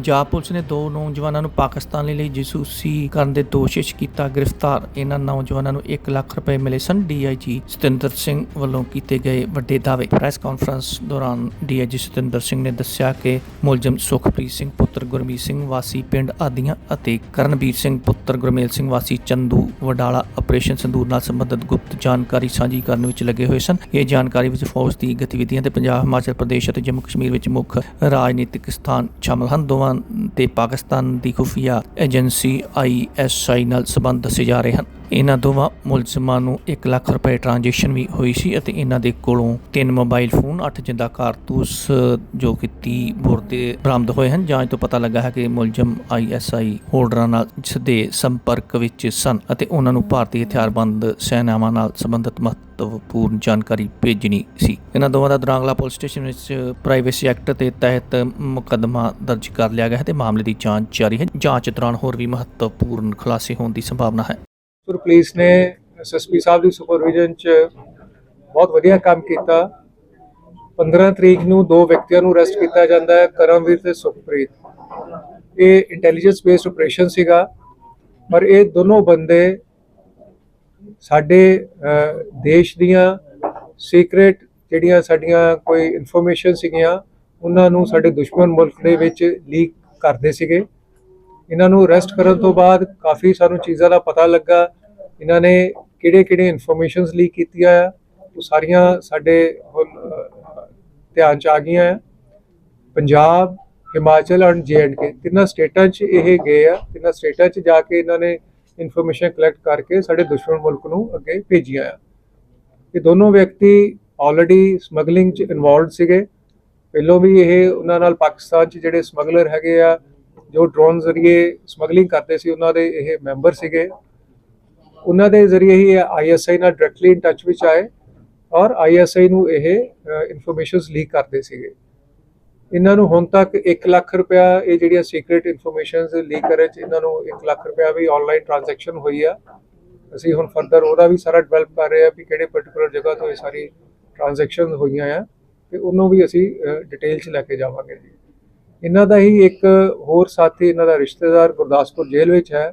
Punjab police ਨੇ ਦੋ ਨੌਜਵਾਨਾਂ ਨੂੰ ਪਾਕਿਸਤਾਨ ਲਈ ਜਸੂਸੀ ਕਰਨ ਦੇ ਦੋਸ਼ਿਸ਼ ਕੀਤਾ। ਗ੍ਰਿਫਤਾਰ ਇਹਨਾਂ ਨੌਜਵਾਨਾਂ ਨੂੰ 1 ਲੱਖ ਰੁਪਏ ਮਿਲੇ ਸਨ। ਡੀਆਈਜੀ ਸਤਿੰਦਰ ਸਿੰਘ ਵੱਲੋਂ ਕੀਤੇ ਗਏ ਵੱਡੇ ਦਾਅਵੇ। ਪ੍ਰੈਸ ਕਾਨਫਰੰਸ ਦੌਰਾਨ ਡੀਆਈਜੀ ਸਤਿੰਦਰ ਸਿੰਘ ਨੇ ਦੱਸਿਆ ਕਿ ਮੁਲਜ਼ਮ ਸੁਖਪ੍ਰੀਤ ਸਿੰਘ, ਪੁੱਤਰ ਗੁਰਮੀਤ ਸਿੰਘ ਵਾਸੀ ਪਿੰਡ ਆਦੀਆਂ ਅਤੇ ਕਰਨਵੀਰ ਸਿੰਘ, ਪੁੱਤਰ ਗੁਰਮੇਲ ਸਿੰਘ ਵਾਸੀ ਚੰਦੂ ਵਡਾਲਾ ਆਪਰੇਸ਼ਨ ਸੰਦੂਰ ਨਾਲ ਸੰਬੰਧਿਤ ਗੁਪਤ ਜਾਣਕਾਰੀ ਸਾਂਝੀ ਕਰਨ ਵਿੱਚ ਲੱਗੇ ਹੋਏ ਸਨ। ਇਹ ਜਾਣਕਾਰੀ ਵਿੱਚ ਫੌਜ ਦੀ ਗਤੀਵਿਧੀਆਂ ਤੇ ਪੰਜਾਬ, ਹਿਮਾਚਲ ਪ੍ਰਦੇਸ਼ ਅਤੇ ਜੰਮੂ ਕਸ਼ਮੀਰ ਵਿੱਚ ਮੁੱਖ ਰਾਜਨੀਤਿਕ ਸਥਾਨ ਸ਼ਾਮਲ ਹਨ। ਦੋਵਾਂ ਤੇ ਪਾਕਿਸਤਾਨ ਦੀ ਖੁਫੀਆ ਏਜੰਸੀ ਆਈਐਸਆਈ ਨਾਲ ਸੰਬੰਧ ਦੱਸੇ ਜਾ ਰਹੇ ਹਨ। ਇਹਨਾਂ ਦੋਵਾਂ ਮੁਲਜ਼ਮਾਂ ਨੂੰ 1 ਲੱਖ ਰੁਪਏ ਟ੍ਰਾਂਜੈਕਸ਼ਨ ਵੀ ਹੋਈ ਸੀ ਅਤੇ ਇਹਨਾਂ ਦੇ ਕੋਲੋਂ ਤਿੰਨ ਮੋਬਾਈਲ ਫੋਨ 8 ਜਿੰਦਾ ਕਾਰਤੂਸ, ਜੋ ਕਿ 30 ਬੋਰ ਦੇ ਬਰਾਮਦ ਹੋਏ ਹਨ। ਜਾਂਚ ਤੋਂ ਪਤਾ ਲੱਗਾ ਹੈ ਕਿ ਮੁਲਜ਼ਮ ਆਈਐਸਆਈ ਹੋਲਡਰਾਂ ਨਾਲ ਸਿੱਧੇ ਸੰਪਰਕ ਵਿੱਚ ਸਨ ਅਤੇ ਉਹਨਾਂ ਨੂੰ ਭਾਰਤੀ ਹਥਿਆਰਬੰਦ ਸੈਨਾਵਾਂ ਨਾਲ ਸੰਬੰਧਿਤ ਮਹੱਤਵਪੂਰਨ ਜਾਣਕਾਰੀ ਭੇਜਣੀ ਸੀ। ਇਹਨਾਂ ਦੋਵਾਂ ਦਾ ਦਰਾਂਗਲਾ ਪੁਲਿਸ ਸਟੇਸ਼ਨ ਵਿੱਚ ਪ੍ਰਾਈਵੇਸੀ ਐਕਟ ਦੇ ਤਹਿਤ ਮੁਕੱਦਮਾ ਦਰਜ ਕਰ ਲਿਆ ਗਿਆ ਹੈ ਤੇ ਮਾਮਲੇ ਦੀ ਜਾਂਚ ਜਾਰੀ ਹੈ। ਜਾਂਚ ਦੌਰਾਨ ਹੋਰ ਵੀ ਮਹੱਤਵਪੂਰਨ ਖੁਲਾਸੇ ਹੋਣ ਦੀ ਸੰਭਾਵਨਾ ਹੈ। ਸੁਰ ਪੁਲਿਸ ਨੇ ਐਸਐਸਪੀ ਸਾਹਿਬ ਦੀ ਸੁਪਰਵਿਜ਼ਨ ਚ ਬਹੁਤ ਵਧੀਆ ਕੰਮ ਕੀਤਾ। 15 ਤਰੀਕ ਨੂੰ ਦੋ ਵਿਅਕਤੀਆਂ ਨੂੰ ਅਰੈਸਟ ਕੀਤਾ ਜਾਂਦਾ ਹੈ, ਕਰਮਵੀਰ ਤੇ ਸੁਖਪ੍ਰੀਤ। ਇਹ ਇੰਟੈਲੀਜੈਂਸ ਬੇਸਡ ਆਪਰੇਸ਼ਨ ਸੀਗਾ, ਪਰ ਇਹ ਦੋਨੋਂ ਬੰਦੇ ਸਾਡੇ ਦੇਸ਼ ਦੀਆਂ ਸੀਕ੍ਰੇਟ ਜਿਹੜੀਆਂ ਸਾਡੀਆਂ ਕੋਈ ਇਨਫੋਰਮੇਸ਼ਨ ਸੀਗੀਆਂ, ਉਹਨਾਂ ਨੂੰ ਸਾਡੇ ਦੁਸ਼ਮਣ ਮੁਲਕ ਦੇ ਵਿੱਚ ਲੀਕ ਕਰਦੇ ਸੀਗੇ। ਇਹਨਾਂ ਨੂੰ ਅਰੈਸਟ ਕਰਨ ਤੋਂ ਬਾਅਦ ਕਾਫੀ ਸਾਨੂੰ ਚੀਜ਼ਾਂ ਦਾ ਪਤਾ ਲੱਗਾ ਇਹਨਾਂ ਨੇ ਕਿਹੜੇ ਕਿਹੜੇ ਇਨਫੋਰਮੇਸ਼ਨਸ ਲੀਕ ਕੀਤੀਆਂ ਆ, ਉਹ ਸਾਰੀਆਂ ਸਾਡੇ ਹੁਣ ਧਿਆਨ ਚ ਆ ਗਈਆਂ ਆ। ਪੰਜਾਬ, ਹਿਮਾਚਲ ਐਂਡ ਕੇ ਤਿੰਨਾਂ ਸਟੇਟਾਂ 'ਚ ਇਹ ਗਏ ਆ, ਤਿੰਨਾਂ ਸਟੇਟਾਂ 'ਚ ਜਾ ਕੇ ਇਹਨਾਂ ਨੇ ਇਨਫੋਰਮੇਸ਼ਨ ਕਲੈਕਟ ਕਰਕੇ ਸਾਡੇ ਦੁਸ਼ਮਣ ਮੁਲਕ ਨੂੰ ਅੱਗੇ ਭੇਜੀਆਂ ਆ। ਇਹ ਦੋਨੋਂ ਵਿਅਕਤੀ ਆਲਰੇਡੀ ਸਮਗਲਿੰਗ 'ਚ ਇਨਵੋਲਡ ਸੀਗੇ। ਪਹਿਲੋਂ ਵੀ ਇਹ ਉਹਨਾਂ ਨਾਲ ਪਾਕਿਸਤਾਨ 'ਚ ਜਿਹੜੇ ਸਮਗਲਰ ਹੈਗੇ ਆ, ਜੋ ਡਰੋਨ ਜ਼ਰੀਏ ਸਮਗਲਿੰਗ ਕਰਦੇ ਸੀ, ਉਹਨਾਂ ਦੇ ਇਹ ਮੈਂਬਰ ਸੀਗੇ। ਉਹਨਾਂ ਦੇ ਜ਼ਰੀਏ ਹੀ ਆਈਐਸਆਈ ਨਾਲ ਡਾਇਰੈਕਟਲੀ ਇਨ ਟੱਚ ਵਿੱਚ ਆਏ ਔਰ ਆਈਐਸਆਈ ਨੂੰ ਇਹ ਇਨਫੋਰਮੇਸ਼ਨਸ ਲੀਕ ਕਰਦੇ ਸੀਗੇ। ਇਹਨਾਂ ਨੂੰ ਹੁਣ ਤੱਕ 1 ਲੱਖ ਰੁਪਇਆ ਇਹ ਜਿਹੜੀਆਂ ਸੀਕ੍ਰੀਟ ਇਨਫੋਰਮੇਸ਼ਨਸ ਲੀਕ ਕਰੇ ਚ ਇਹਨਾਂ ਨੂੰ 1 ਲੱਖ ਰੁਪਇਆ ਵੀ ਆਨਲਾਈਨ ਟ੍ਰਾਂਜੈਕਸ਼ਨ ਹੋਈ ਆ। ਅਸੀਂ ਹੁਣ ਫਰਦਰ ਉਹਦਾ ਵੀ ਸਾਰਾ ਡਿਵੈਲਪ ਕਰ ਰਹੇ ਆ ਵੀ ਕਿਹੜੇ ਪਾਰਟਿਕੂਲਰ ਜਗ੍ਹਾ ਤੋਂ ਇਹ ਸਾਰੀ ਟ੍ਰਾਂਜੈਕਸ਼ਨ ਹੋਈਆਂ ਆ ਤੇ ਉਹਨੂੰ ਵੀ ਅਸੀਂ ਡਿਟੇਲ ਚ ਲੈ ਕੇ ਜਾਵਾਂਗੇ ਜੀ। ਇਹਨਾਂ ਦਾ ਹੀ ਇੱਕ ਹੋਰ ਸਾਥੀ, ਇਹਨਾਂ ਦਾ ਰਿਸ਼ਤੇਦਾਰ ਗੁਰਦਾਸਪੁਰ ਜੇਲ੍ਹ ਵਿੱਚ ਹੈ।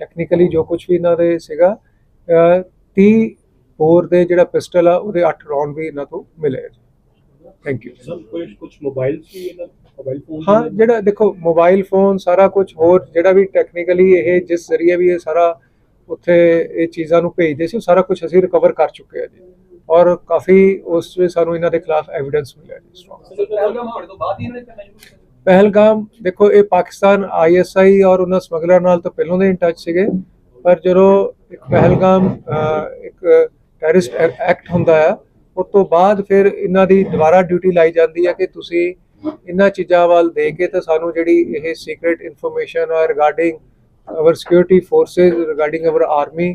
ਟੈਕਨੀਕਲੀ ਜੋ ਕੁਝ ਵੀ ਇਹਨਾਂ ਦੇ ਸੀਗਾ ਅਹ 30 ਹੋਰ ਦੇ ਜਿਹੜਾ ਪਿਸਟਲ ਆ ਉਹਦੇ 8 ਰੌਂਡ ਵੀ ਇਹਨਾਂ ਤੋਂ ਮਿਲੇ ਥੈਂਕ ਯੂ ਸਰ ਕੋਈ ਕੁਝ ਮੋਬਾਈਲ ਸੀ ਇਹਨਾਂ ਮੋਬਾਈਲ ਫੋਨ ਹਾਂ ਜਿਹੜਾ ਦੇਖੋ ਮੋਬਾਈਲ ਫੋਨ ਸਾਰਾ ਕੁਝ ਹੋਰ ਜਿਹੜਾ ਵੀ ਟੈਕਨੀਕਲੀ ਇਹ ਜਿਸ ਜ਼ਰੀਏ ਵੀ ਇਹ ਸਾਰਾ ਉੱਥੇ ਇਹ ਚੀਜ਼ਾਂ ਨੂੰ ਭੇਜਦੇ ਸੀ ਸਾਰਾ ਕੁਝ ਅਸੀਂ ਰਿਕਵਰ ਕਰ ਚੁੱਕੇ ਹਾਂ ਜੀ। ਔਰ ਕਾਫੀ ਉਸ ਵਿੱਚ ਸਾਨੂੰ ਇਹਨਾਂ ਦੇ ਖਿਲਾਫ ਐਵੀਡੈਂਸ ਮਿਲਿਆ ਜੀ strong ਪਹਿਲਗਾਮ ਦੇਖੋ ਇਹ ਪਾਕਿਸਤਾਨ ਆਈਐਸਆਈ ਔਰ ਉਹਨਾਂ ਸਮਗਲਰ ਨਾਲ ਤਾਂ ਪਹਿਲਾਂ ਦੇ ਇਨ ਟੱਚ ਸੀਗੇ ਪਰ ਜਦੋਂ ਇੱਕ ਪਹਿਲਗਾਮ ਅਹ, ਇੱਕ ਟੈਰਰਿਸਟ ਐਕਟ ਹੁੰਦਾ ਆ ਉਸ ਤੋਂ ਬਾਅਦ ਫਿਰ ਇਹਨਾਂ ਦੀ ਦੁਬਾਰਾ ਡਿਊਟੀ ਲਾਈ ਜਾਂਦੀ ਹੈ ਕਿ ਤੁਸੀਂ ਇਹਨਾਂ ਚੀਜ਼ਾਂ ਵੱਲ ਦੇ ਕੇ ਤਾਂ ਸਾਨੂੰ ਜਿਹੜੀ ਇਹ ਸੀਕ੍ਰੀਟ ਇਨਫੋਰਮੇਸ਼ਨ ਆ regarding our security forces regarding our army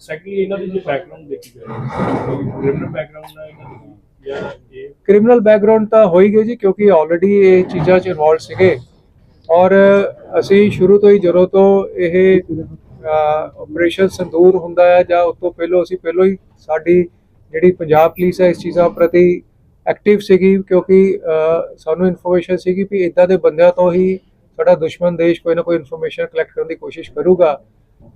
secondly ਇਹਨਾਂ ਦੀ ਜੋ ਬੈਕਗ੍ਰਾਉਂਡ ਦੇਖੀ ਜਾਏ ਕ੍ਰਿਮੀਨਲ ਬੈਕਗ੍ਰਾਉਂਡ ਹੈ ਇਹਨਾਂ ਦੀ ਜਾਂ ਇਹ ਕ੍ਰਿਮੀਨਲ ਬੈਕਗ੍ਰਾਉਂਡ ਤਾਂ ਹੋ ਗਈ ਜੀ, ਕਿਉਂਕਿ ਆਲਰੇਡੀ ਇਹ ਚੀਜ਼ਾਂ 'ਚ ਇਨਵੋਲਡ ਸੀਗੇ। ਔਰ ਅਸੀਂ ਸ਼ੁਰੂ ਤੋਂ ਹੀ ਜਦੋਂ ਤੋਂ ਇਹ ਆਪਰੇਸ਼ਨ ਸੰਦੂਰ ਹੁੰਦਾ ਹੈ ਜਾਂ ਉਸ ਤੋਂ ਪਹਿਲਾਂ ਅਸੀਂ ਪਹਿਲਾਂ ਹੀ ਸਾਡੀ ਜਿਹੜੀ ਪੰਜਾਬ ਪੁਲਿਸ ਹੈ, ਇਸ ਚੀਜ਼ਾਂ ਪ੍ਰਤੀ ਐਕਟਿਵ ਸੀਗੀ, ਕਿਉਂਕਿ ਸਾਨੂੰ ਇਨਫੋਰਮੇਸ਼ਨ ਸੀਗੀ ਵੀ ਇਦਾਂ ਦੇ ਬੰਦਿਆਂ ਤੋਂ ਹੀ ਸਾਡਾ ਦੁਸ਼ਮਣ ਦੇਸ਼ ਕੋਈ ਨਾ ਕੋਈ ਇਨਫੋਰਮੇਸ਼ਨ ਕਲੈਕਟ ਕਰਨ ਦੀ ਕੋਸ਼ਿਸ਼ ਕਰੂਗਾ।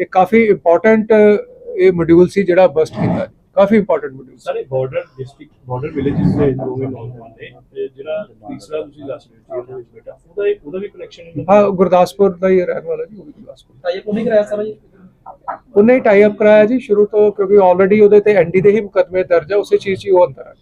ਇਹ ਕਾਫੀ ਇੰਪੋਰਟੈਂਟ ਇਹ ਮੋਡਿਊਲ ਸੀ ਜਿਹੜਾ ਬਸਟ ਕੀਤਾ। ਕਾਫੀ ਇੰਪੋਰਟੈਂਟ ਮੋਡਿਊਲ ਸਾਰੇ ਬਾਰਡਰ ਡਿਸਟ੍ਰਿਕਟ ਬਾਰਡਰ ਵਿਲੇजेस ਦੇ ਦੋਵੇਂ ਨੌਜਵਾਨ ਨੇ ਤੇ ਜਿਹੜਾ ਤੀਸਰਾ ਤੁਸੀਂ ਦੱਸ ਰਹੇ ਸੀ ਉਹਦੇ ਵਿੱਚ ਬੇਟਾ ਉਹਦਾ ਇਹ- ਉਹਦਾ ਵੀ ਕਨੈਕਸ਼ਨ ਹਾਂ ਗੁਰਦਾਸਪੁਰ ਦਾ ਹੀ ਰਹਿਣ ਵਾਲਾ ਜੀ ਉਹ ਵੀ ਗੁਰਦਾਸਪੁਰ ਟਾਈਪ ਉਹਨੇ ਕਰਾਇਆ ਸਾਰਾ ਜੀ? ਉਹਨੇ ਟਾਈ ਅਪ ਕਰਾਇਆ ਜੀ ਸ਼ੁਰੂ ਤੋਂ ਕਿਉਂਕਿ ਆਲਰੇਡੀ ਉਹਦੇ ਤੇ ਐਨਡੀ ਦੇ ਹੀ ਮੁਕਦਮੇ ਦਰਜ ਆ ਉਸੇ ਚੀਜ਼ ਹੀ ਉਹ ਅੰਦਰ ਆ।